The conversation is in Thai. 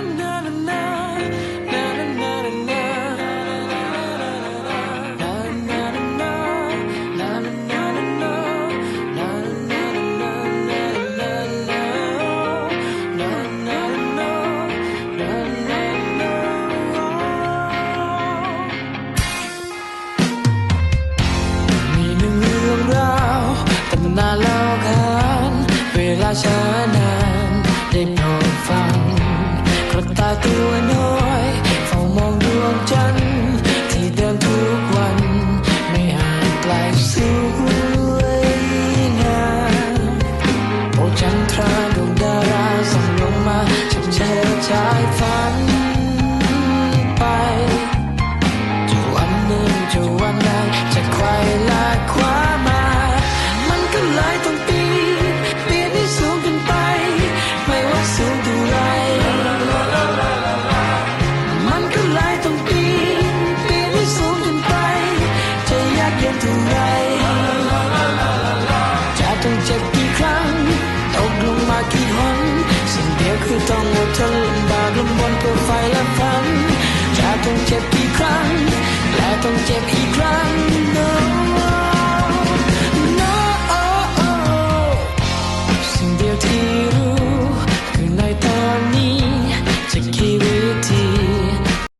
na na na. na Do away ยงท่าไรจะต้องเจ็บกี่ครั้งตกลงมากี่หนสิ่งเดียวคือต้องอดทนลำบากลำบนเพื่อไฟและฝันจะต้องเจ็บกี่ครั้ง และต้องเจ็บอีกครั้ง no no สิ่งเดียวที่